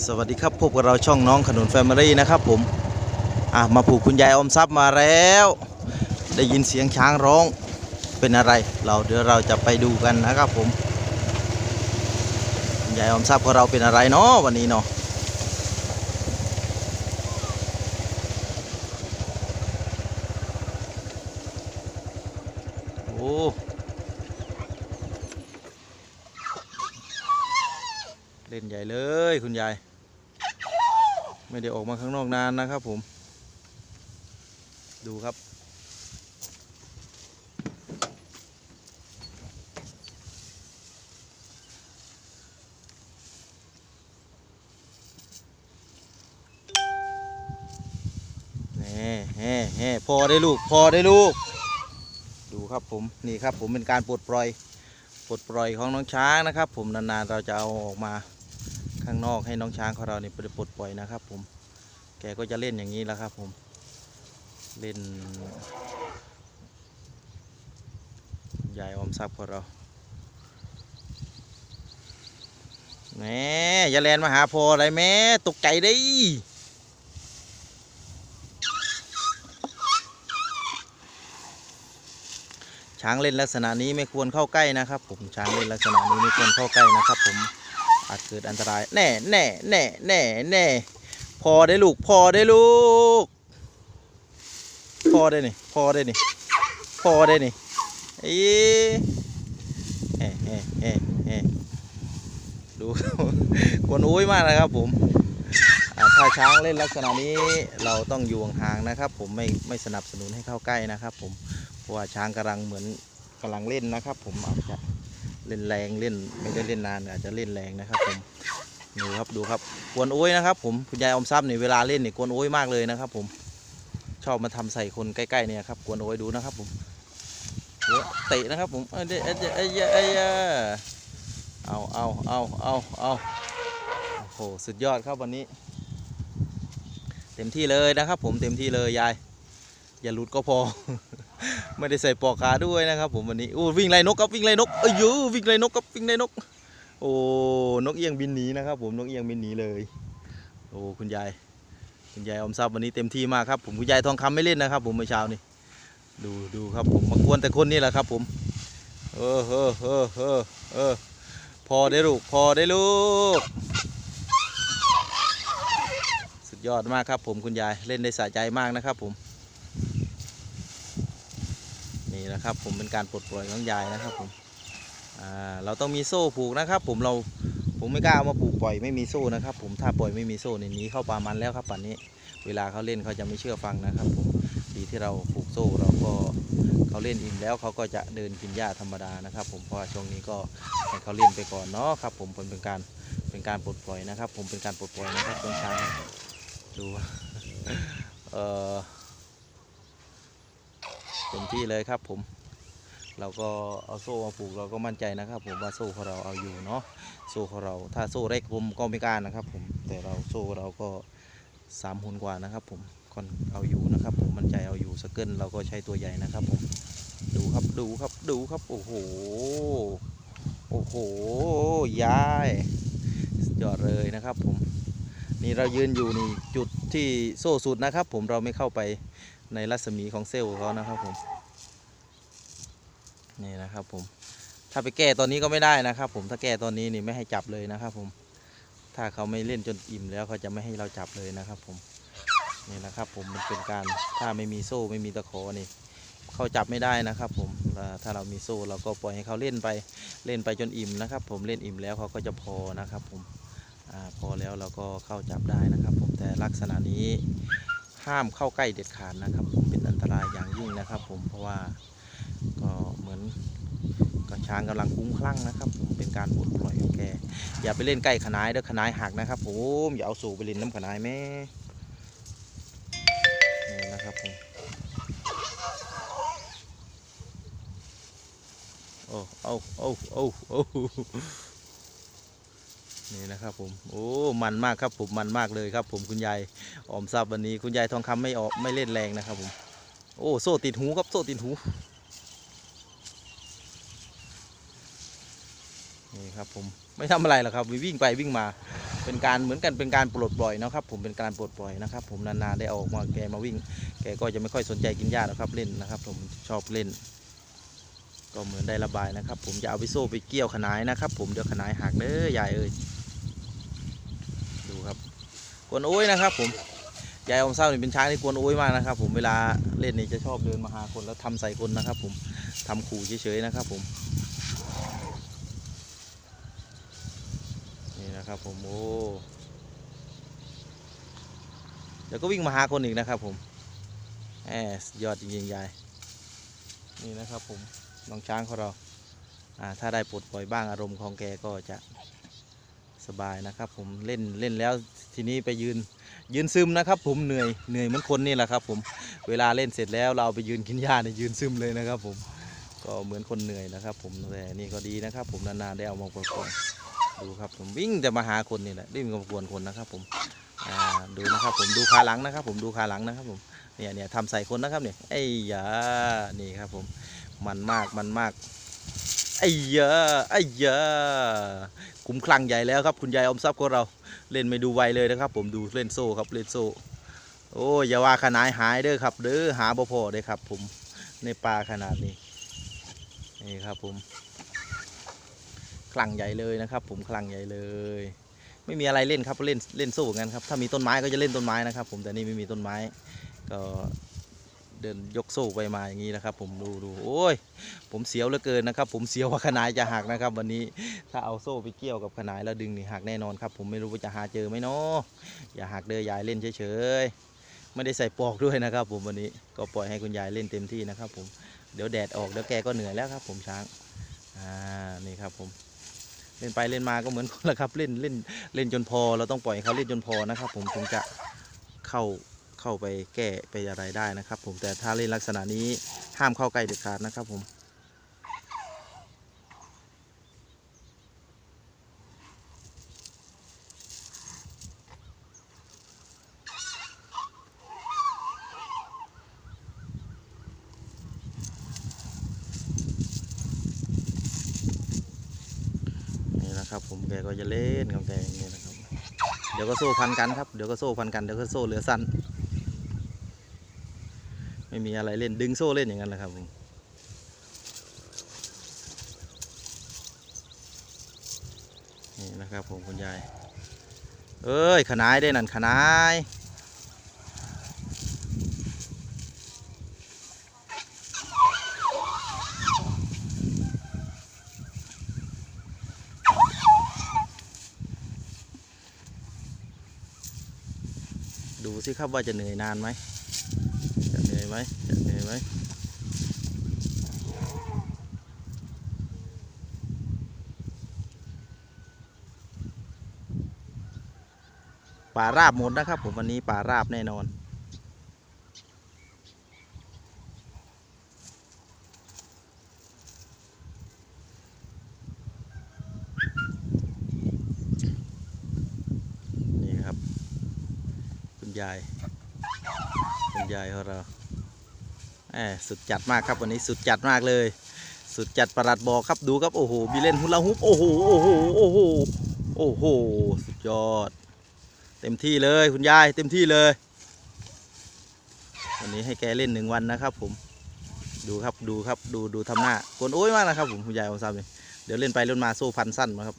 สวัสดีครับพบกับเราช่องน้องขนุนแฟมิลี่นะครับผมอะมาผูกคุณยายอมทรัพย์มาแล้ว ได้ยินเสียงช้างร้องเป็นอะไร เราเดี๋ยวเราจะไปดูกันนะครับผมคุณยายอมทรัพย์ของเราเป็นอะไรเนาะวันนี้เนาะโอ้ เล่นใหญ่เลยคุณยาย ไม่ได้ออกมาข้างนอกนานนะครับผม ดูครับแหน่แห่แห่พอได้ลูก พอได้ลูก ดูครับผม นี่ครับผมเป็นการปลดปล่อย ปลดปล่อยของน้องช้างนะครับ ผมนานๆเราจะเอาออกมา ข้างนอกให้น้องช้างของเราเนี่ยปปลดปล่อยนะครับ ผม แกก็จะเล่นอย่างนี้แล้วครับ ผม เล่นยายออมทรัพย์ของเราแหมอย่าแลนมาหาพออะไรแม่ตกใจได้ช้างเล่นลักษณะนี้ไม่ควรเข้าใกล้นะครับ ผมช้างเล่นลักษณะนี้ไม่ควรเข้าใกล้นะครับ ผม อาจเกิดอันตราย แน่แน่แน่แน่แน่พอได้ลูก พอได้ลูก พอได้นี่พอได้นี่พอได้นี่เอ้เฮ้เฮ้เฮ้เฮ้ดูกวนอุ้ยมากนะครับผมถ้าช้างเล่นลักษณะนี้เราต้องอยู่ห่างๆนะครับ ผมไม่ไม่สนับสนุนให้เข้าใกล้นะครับ ผมเพราะว่าช้างกำลังเหมือนกำลังเล่นนะครับ ผมอาจจะ เล่นแรงเล่นไม่ได้เล่นนานอาจจะเล่นแรงนะครับผมดูครับดูครับกวนโอ้ยนะครับ ผมคุณยายอมทรัพย์นี่ยเวลาเล่นเนี่ยกวนโอ้ยมากเลยนะครับ ผมชอบมาทำใส่คนใกล้ๆเนี่ยครับกวนโอ้ยดูนะครับ ผมเดี๋ยวเตะนะครับ ผมเอ้ยเอ้ยเอ้ยเอ้ยเอ้ยเอ้ยเอาเอาเอาเอาเอาโอ้โหสุดยอดครับวันนี้ เต็มที่เลยนะครับ ผมเต็มที่เลยยาย อย่าหลุดก็พอ ไม่ได้ใส่ปลอกขาด้วยนะครับ ผมวันนี้โอ้วิ่งไล่นกครับวิ่งไล่นกเอ้ยวิ่งไล่นกครับวิ่งไล่นก โอ้นกเอียงบินหนีนะครับ ผมนกเอียงบินหนีเลย โอ้คุณยายคุณยายอมทรัพย์วันนี้เต็มที่มากครับ ผมคุณยายทองคำไม่เล่นนะครับ ผมเมื่อเช้านี่ดูดูครับผมมากวนแต่คนนี่แหละครับ ผม เออเออเออเออเออพอได้ลูกพอได้ลูก สุดยอดมากครับ ผมคุณยายเล่นได้สะใจมากนะครับ ผม นี่นะครับผมเป็นการปลดปล่อยของยายนะครับผมเราต้องมีโซ่ผูกนะครับ ผมเราผมไม่กล้าเอามาผูกปล่อยไม่มีโซ่นะครับ ผมถ้าปล่อยไม่มีโซ่ในนี้เข้าปลามันแล้วครับป่านนี้ เวลาเขาเล่นเขาจะไม่เชื่อฟังนะครับ ผมดีที่เราผูกโซ่เราก็เขาเล่นอิ่มแล้วเขาก็จะเดินกินหญ้าธรรมดานะครับ ผมเพราะช่วงนี้ก็ให้เขาเล่นไปก่อนเนาะครับ ผมเป็นการเป็นการปลดปล่อยนะครับ ผมเป็นการปลดปล่อยนะครับตรงช้างดูเอ่อ เต็มที่เลยครับผม เราก็เอาโซ่มาผูกเราก็มั่นใจนะครับ ผมว่าโซ่ของเราเอาอยู่เนาะโซ่ของเรา ถ้าโซ่เล็กผมก็ไม่กล้านะครับ ผมแต่เราโซ่เราก็สามหุนกว่านะครับ ผมค่อนเอาอยู่นะครับ ผมมั่นใจเอาอยู่สเกิลเราก็ใช้ตัวใหญ่นะครับผมดูครับดูครับดูครับ โอ้โหโอ้โหยายยอดเลยนะครับผมนี่เรายืนอยู่นี่จุดที่โซ่สุดนะครับ ผมเราไม่เข้าไป ในรัศมีของเซลล์เขานะครับผมนี่นะครับผมถ้าไปแก้ตอนนี้ก็ไม่ได้นะครับ ผมถ้าแก้ตอนนี้นี่ไม่ให้จับเลยนะครับผมถ้าเขาไม่เล่นจนอิ่มแล้วเขาจะไม่ให้เราจับเลยนะครับผมนี่นะครับผมมันเป็นการถ้าไม่มีโซ่ไม่มีตะขอนี่เขาจับไม่ได้นะครับ ผมถ้าเรามีโซ่เราก็ปล่อยให้เขาเล่นไปเล่นไปจนอิ่มนะครับ ผมเล่นอิ่มแล้วเขาก็จะพอนะครับ ผมอพอแล้วเราก็เข้าจับได้นะครับ ผมแต่ลักษณะนี้ ห้ามเข้าใกล้เด็ดขาดนะครับ ผมเป็นอันตรายอย่างยิ่งนะครับ ผมเพราะว่าก็เหมือนก็ช้างกำลังคุ้มคลั่งนะครับ ผมเป็นการปลดปล่อยของแกอย่าไปเล่นใกล้ขนายเด้อขนายหักนะครับ ผมอย่าเอาสู่ไปเล่นน้ำขนายแม่นี่นะครับผมโอ้เอาเอาเอาเอา นี่นะครับผมโอ้มันมากครับผมมันมากเลยครับ ผมคุณยายออมทรัพย์วันนี้ คุณยายทองคำไม่ออกไม่เล่นแรงนะครับผมโอ้โซ่ติดหูครับโซ่ติดหูนี่ครับผมไม่ทำอะไรหรอกครับวิ่งไปวิ่งมาเป็นการเหมือนกันเป็นการปลดปล่อยนะครับ ผมเป็นการปลดปล่อยนะครับ ผมนานๆได้ออกมาแกมาวิ่ง แกก็จะไม่ค่อยสนใจกินหญ้าหรอกครับเล่นนะครับ ผมชอบเล่น ก็เหมือนได้ระบายนะครับ ผมจะเอาไปโซ่ไปเกี่ยวขนายนะครับ ผมเดี๋ยวขนายหักเด้อยายเอ้ย กวนโอ้ยนะครับ ผมยายอมเศร้านี่เป็นช้างที่กวนโอ้ยมากนะครับ ผมเวลาเล่นนี่จะชอบเดินมาหาคนแล้วทำใส่คนนะครับ ผมทำขู่เฉยๆนะครับ ผม นี่นะครับ ผมโอ้เดี๋ยวก็วิ่งมาหาคนอีกนะครับ ผมแหมยอดจริงๆยายนี่นะครับ ผมน้องช้างของเราอ่าถ้าได้ปลดปล่อยบ้างอารมณ์ของแกก็จะ สบายนะครับ ผมเล่นเล่นแล้วทีนี้ไปยืนยืนซึมนะครับ ผมเหนื่อยเหนื่อยเหมือนคนนี่แหละครับ ผมเวลาเล่นเสร็จแล้วเราไปยืนกินหญ้าเนี่ยยืนซึมเลยนะครับ ผมก็เหมือนคนเหนื่อยนะครับ ผมแต่นี่ก็ดีนะครับ ผมนานๆได้เอามาปลดปล่อยดูครับผมวิ่งแต่มาหาคนนี่แหละวิ่งมากวนคนนะครับ ผมดูนะครับผมดูขาหลังนะครับ ผมดูขาหลังนะครับ ผมเนี่ยเนี่ยทำใส่คนนะครับเนี่ยไอ้ยานี่ครับ ผมมันมากมันมากไอ้เยอะไอ้เยอะ คุ้มคลั่งใหญ่แล้วครับ คุณยายอมทรัพย์ของเราเล่นไม่ดูไวเลยนะครับ ผมดูเล่นโซ่ครับเล่นโซ่ โอ้อย่าว่าขนายหายเด้อครับ เด้อหาบ่พอเด้อครับ ผมในปลาขนาดนี้นี่ครับผมคลั่งใหญ่เลยนะครับ ผมคลั่งใหญ่เลย ไม่มีอะไรเล่นครับเล่นเล่นโซ่กันครับถ้ามีต้นไม้ก็จะเล่นต้นไม้นะครับ ผมแต่นี่ไม่มีต้นไม้ก็ เดินยกโซ่ไปมาอย่างนี้นะครับ ผมดูดูโอ้ย ผมเสียวเหลือเกินนะครับ ผมเสียวว่าขนายจะหักนะครับ วันนี้ถ้าเอาโซ่ไปเกี่ยวกับขนายแล้วดึงนี่หักแน่นอนครับ ผมไม่รู้ว่าจะหาเจอไหมเนาะอย่าหักเด้อยายเล่นเฉยๆไม่ได้ใส่ปอกด้วยนะครับ ผมวันนี้ก็ปล่อยให้คุณยายเล่นเต็มที่นะครับ ผมเดี๋ยวแดดออกเดี๋ยวแกก็เหนื่อยแล้วครับ ผมช้างอ่านี่ครับผมเล่นไปเล่นมาก็เหมือนคนละครับเล่นเล่นเล่นจนพอเราต้องปล่อยเขาเล่นจนพอนะครับ ผมถึงจะเข้า เข้าไปแก้ไปอะไรได้นะครับ ผมแต่ถ้าเล่นลักษณะนี้ห้ามเข้าใกล้เด็ดขาดนะครับผมนี่นะครับผมแกก็จะเล่นของแกอย่างนี้นะครับ เดี๋ยวก็โซ่พันกันครับ เดี๋ยวก็โซ่พันกัน เดี๋ยวก็โซ่เหลือสั้น ไม่มีอะไรเล่นดึงโซ่เล่นอย่างนั้นแหละครับผมนี่นะครับผมคุณยาย เอ้ยขนายได้นั่นขนายดูสิครับว่าจะเหนื่อยนานไหม จะเหนื่อยไหมจะเหนื่อยไหมป่าราบหมดนะครับผมวันนี้ป่าราบแน่นอนนี่ครับ คุณยาย คุณยายของเรา สุดจัดมากครับวันนี้สุดจัดมากเลย สุดจัดประหลัดบอกครับดูครับโอ้โหมีเล่นฮุลาฮุปโอ้โหโอ้โหโอ้โหโอ้โหสุดยอด เต็มที่เลยคุณยายเต็มที่เลย วันนี้ให้แกเล่นหนึ่งวันนะครับผมดูครับดูครับดูดูทำหน้ากวนโอ้ยมากนะครับผมคุณยายของซ้ำเนี่ยเดี๋ยวเล่นไปเล่นมาโซ่พันสั้นมาครับ